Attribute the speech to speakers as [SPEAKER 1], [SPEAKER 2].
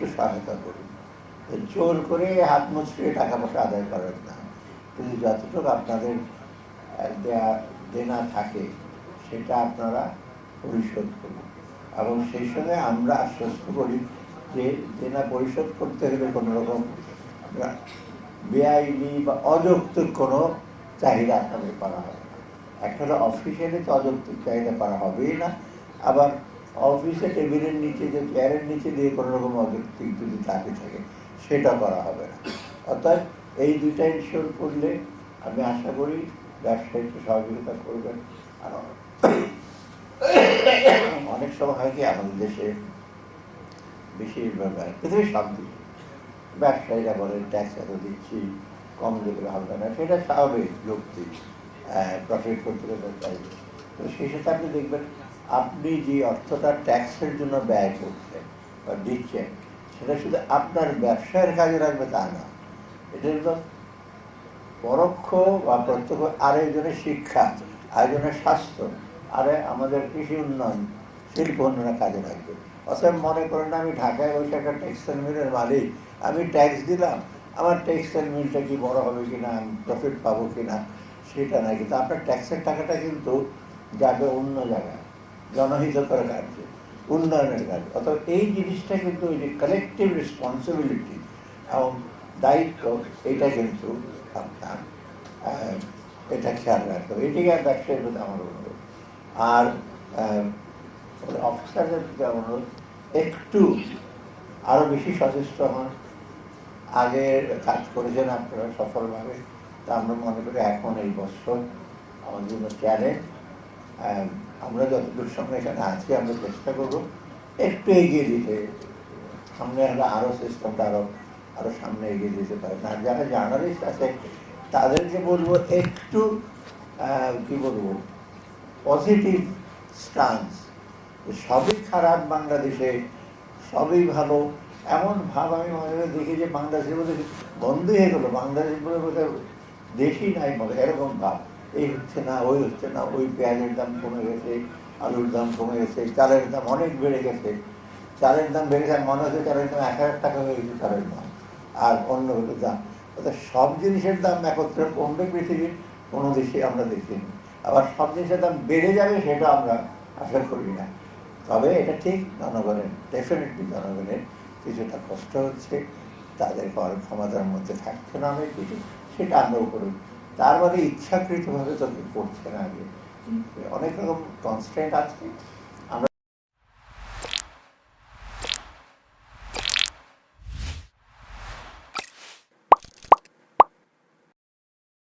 [SPEAKER 1] একটু সহায়তা করুন। জোর করে হাত মুচড়িয়ে টাকা পয়সা আদায় করেন না। কিন্তু যতটুকু আপনাদের দেয়া, দেনা থাকে, সেটা আপনারা পরিশোধ করুন। এবং সেই সঙ্গে আমরা আশ্বস্ত করি যে দেনা পরিশোধ করতে হলে কোনো রকম বেআইনি বা অযৌক্তিক কোনো চাহিদা আপনাদের করা হবে একটা অফিসিয়ালি তো অযৌক্তিক চাহিদা করা হবেই না। আবার অফিসে টেবিলের নিচে যে চেয়ারের নিচে দিয়ে কোনো রকম অযৌক্তিক যদি চাকরি থাকে, সেটা করা হবে না। অর্থাৎ এই দুইটা ইনশোর করলে আমি আশা করি ব্যবসায়ীকে সহযোগিতা করবেন। আর অনেক সময় হয় কি, আমাদের দেশে বেশিরভাগ পৃথিবীর সব দিকে ব্যবসায়ীরা বলেন ট্যাক্স এত দিচ্ছি, কম দিলে হবে না। সেটা স্বাভাবিক যুক্তি প্রফিট করতে গেলে তো সেই সাথে আপনি দেখবেন আপনি যে অর্থটা ট্যাক্সের জন্য ব্যয় করছেন বা দিচ্ছেন, সেটা শুধু আপনার ব্যবসায়ের কাজে লাগবে তা না। এটা হলো পরোক্ষ বা প্রত্যক্ষ আরেকজনের শিক্ষা আরেকজনের স্বাস্থ্য, আরে আমাদের কৃষি উন্নয়ন, শিল্প উন্নয়নের কাজে লাগবে। অতএব মনে করেন আমি ঢাকায় বসে একটা টেক্সটাইল মিলের মালিক, আমি ট্যাক্স দিলাম, আমার টেক্সটাইল মিলটা কি বড় হবে কি না আমি প্রফিট পাবো কি না সেটা না কিন্তু আপনার ট্যাক্সের টাকাটা কিন্তু যাবে অন্য জায়গায়। জনহিতকর কার্যে, উন্নয়নের কাজ অথবা এই জিনিসটা কিন্তু ওই যে কালেকটিভ রেসপন্সিবিলিটি এবং দায়িত্ব এটা কিন্তু আপনার এটা খেয়াল রাখতে হবে। এটাই আর ব্যবসায়ীর প্রতি আমার অনুরোধ। আর অফিসারদের প্রতি অনুরোধ, একটু আরও বেশি সচেষ্ট হন। আগে কাজ করেছেন আপনারা সফলভাবে, তা আমরা মনে করি এখন এই বছর আমাদের জন্য চ্যালেঞ্জ আমরা যতদূর সময় এখানে আছি, আমরা চেষ্টা করব একটু এগিয়ে দিতে সামনে আমরা আরও সিস্টেমটা আরও আরও সামনে এগিয়ে দিতে পারি। আর যারা জার্নালিস্ট আছে, তাদেরকে বলব একটু কি বলব পজিটিভ স্টান্স সবই খারাপ বাংলাদেশে, সবই ভালো। এমন ভাব আমি মনে হয় দেখি যে বাংলাদেশের মধ্যে বন্ধ হয়ে গেলো বাংলাদেশ বলে বোধহয় দেশই নাই বলে, এরকম ভাব। এই হচ্ছে না ওই হচ্ছে না ওই পেঁয়াজের দাম কমে গেছে, আলুর দাম কমে গেছে, চালের দাম অনেক বেড়ে গেছে। চালের দাম বেড়ে যায়, মনে হচ্ছে চালের দাম এক হাজার টাকা হয়ে গেছে চালের দাম। আর অন্য কোনো দাম। অর্থাৎ সব জিনিসের দাম একত্রে কমবে পৃথিবীর, কোনো দেশে আমরা দেখিনি। আবার সব জিনিসের দাম বেড়ে যাবে সেটা আমরা আশা করি না। তবে এটা ঠিক জনগণের ডেফিনেটলি জনগণের কিছুটা কষ্ট হচ্ছে। তাদের ক্ষমতার মধ্যে থাকছে না অনেক কিছু, সেটা আমরাও করি তার মানে ইচ্ছাকৃতভাবে তোকে করছে না আগে অনেক রকম কনস্ট্যান্ট আছে।